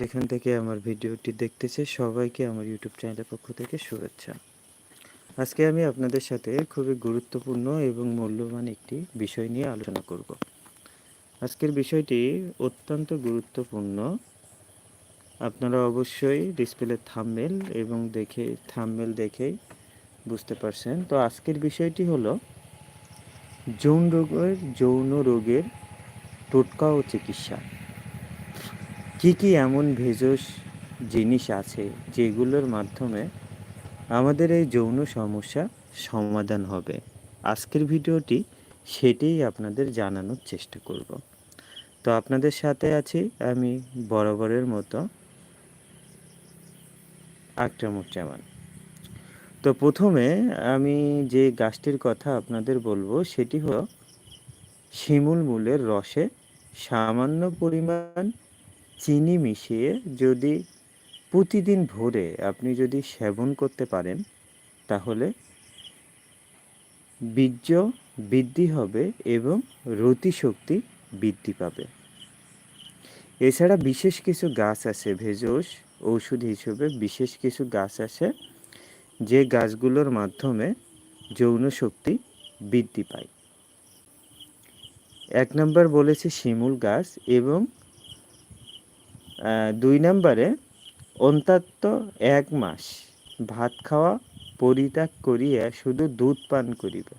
এখান থেকে আমার ভিডিওটি দেখতেছে সবাইকে আমার ইউটিউব চ্যানেলের পক্ষ থেকে শুভেচ্ছা। আজকে আমি আপনাদের সাথে খুবই গুরুত্বপূর্ণ এবং মূল্যবান একটি বিষয় নিয়ে আলোচনা করব। আজকের বিষয়টি অত্যন্ত গুরুত্বপূর্ণ। আপনারা অবশ্যই ডিসপ্লে থামমেল এবং দেখে থামমেল দেখেই বুঝতে পারছেন। তো আজকের বিষয়টি হলো, যৌন রোগের যৌন রোগের টোটকা ও চিকিৎসা। কি কি এমন ভেষজ জিনিস আছে যেগুলোর মাধ্যমে আমাদের এই যৌন সমস্যা সমাধান হবে? আজকের ভিডিওটি সেটাই আপনাদের জানানোর চেষ্টা করব। তো আপনাদের সাথে আছি আমি বরাবরের মতো আক্রমুজ্জামান তো প্রথমে আমি যে গাছটির কথা আপনাদের বলব, সেটি হলো শিমুল মূলের রসে সামান্য পরিমাণ চিনি মিশিয়ে যদি প্রতিদিন ভোরে আপনি যদি সেবন করতে পারেন, তাহলে বীর্য বৃদ্ধি হবে এবং রতিশক্তি বৃদ্ধি পাবে। এছাড়া বিশেষ কিছু গাছ আছে, ভেষজ ঔষধ হিসেবে বিশেষ কিছু গাছ আছে, যে গাছগুলোর মাধ্যমে যৌন শক্তি বৃদ্ধি পায়। এক নম্বর বলেছে শিমুল গাছ এবং দুই নম্বরে, অন্তত এক মাস ভাত খাওয়া পরিত্যাগ করিয়া শুধু দুধ পান করিবে।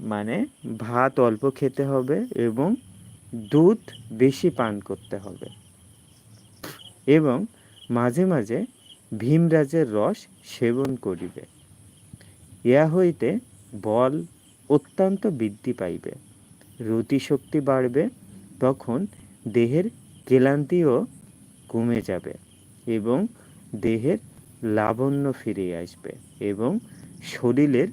মানে ভাত অল্প খেতে হবে এবং দুধ বেশি পান করতে হবে। এবং মাঝে মাঝে ভীমরাজের রস সেবন করিবে। ইয়া হইতে বল অত্যন্ত বৃদ্ধি পাইবে, রুতিশক্তি বাড়বে তখন দেহের ক্লান্তিও কমে যাবে এবং দেহের লাবণ্য ফিরে আসবে এবং শরীরের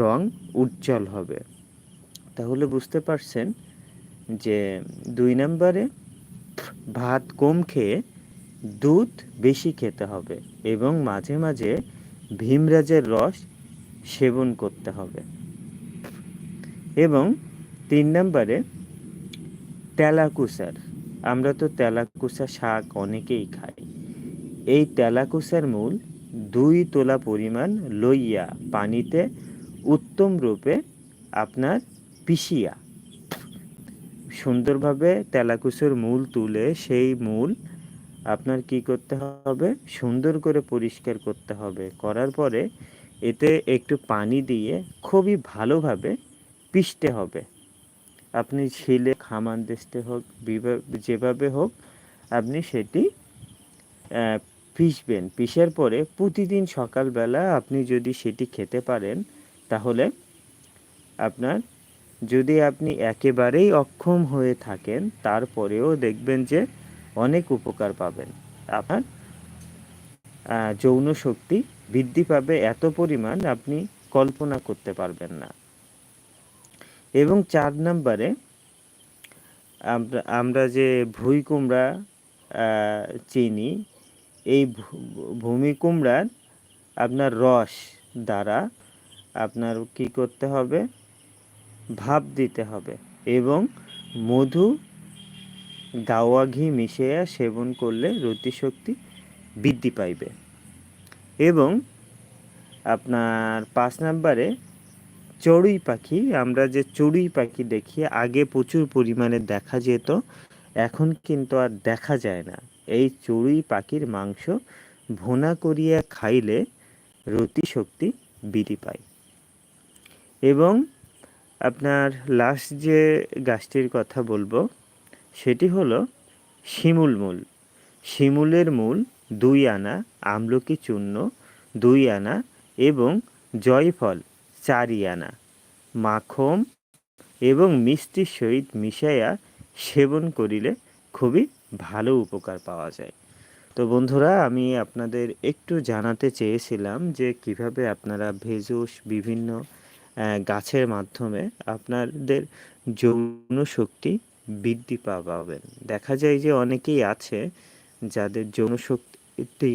রং উজ্জ্বল হবে। তাহলে বুঝতে পারছেন যে দুই নম্বরে ভাত কম খেয়ে দুধ বেশি খেতে হবে এবং মাঝে মাঝে ভীমরাজের রস সেবন করতে হবে। এবং তিন নম্বরে তেলাকুসার। আমরা তো তেলাকুসা শাক অনেকেই খাই। এই তেলাকুসার মূল দুই তোলা পরিমাণ লইয়া পানিতে উত্তম রূপে আপনার পিসিয়া সুন্দরভাবে তেলাকুসের মূল তুলে সেই মূল আপনার কি করতে হবে? সুন্দর করে পরিষ্কার করতে হবে। করার পরে এতে একটু পানি দিয়ে খুবই ভালোভাবে পিষতে হবে। আপনি ছিলে খামান দেশতে হোক যেভাবে হোক, আপনি সেটি পিষবেন। পিষার পরে প্রতিদিন সকালবেলা আপনি যদি সেটি খেতে পারেন, তাহলে আপনার যদি আপনি একেবারেই অক্ষম হয়ে থাকেন, তারপরেও দেখবেন যে অনেক উপকার পাবেন। আপনার যৌন শক্তি বৃদ্ধি পাবে, এত পরিমাণ আপনি কল্পনা করতে পারবেন না। এবং চার নম্বরে আমরা আমরা যে ভুই কুমড়া চিনি, এই ভূমি কুমড়ার আপনার রস দ্বারা আপনার কি করতে হবে? ভাপ দিতে হবে এবং মধু, গাওয়া ঘি মিশিয়ে সেবন করলে রতিশক্তি বৃদ্ধি পাইবে। এবং আপনার পাঁচ নম্বরে চড়ুই পাখি, আমরা যে চড়ুই পাখি দেখি, আগে প্রচুর পরিমাণে দেখা যেত, এখন কিন্তু আর দেখা যায় না। এই চড়ুই পাখির মাংস ভুনা করিয়া খাইলে রতি শক্তি বৃদ্ধি পায়। এবং আপনার লাস্ট যে গাছটির কথা বলব, সেটি হলো শিমুল মূল। শিমুলের মূল দুই আনা আমলকি চূর্ণ, দুই আনা এবং জয়ফল। চারি আনা মাখন এবং মিষ্টির সহিত মিশাইয়া সেবন করিলে খুবই ভালো উপকার পাওয়া যায়। তো বন্ধুরা, আমি আপনাদের একটু জানাতে চেয়েছিলাম যে কীভাবে আপনারা ভেষজ বিভিন্ন গাছের মাধ্যমে আপনাদের যৌন শক্তি বৃদ্ধি পাবেন দেখা যায় যে অনেকেই আছে যাদের যৌন শক্তি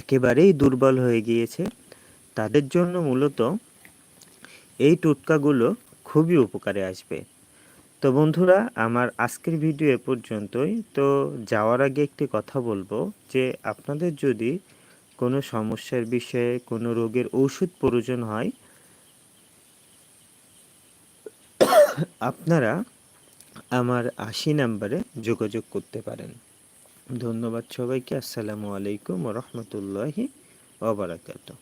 একেবারেই দুর্বল হয়ে গিয়েছে। তাদের জন্য মূলত এই টোটকাগুলো খুবই উপকারে আসবে। তো বন্ধুরা, আমার আজকের ভিডিও এ পর্যন্তই। তো যাওয়ার আগে একটি কথা বলব যে, আপনাদের যদি কোনো সমস্যার বিষয়ে কোনো রোগের ঔষধ প্রয়োজন হয়, আপনারা আমার আশি নাম্বারে যোগাযোগ করতে পারেন। ধন্যবাদ সবাইকে। আসসালামু আলাইকুম রহমতুল্লাহি ওবরাকাতুহ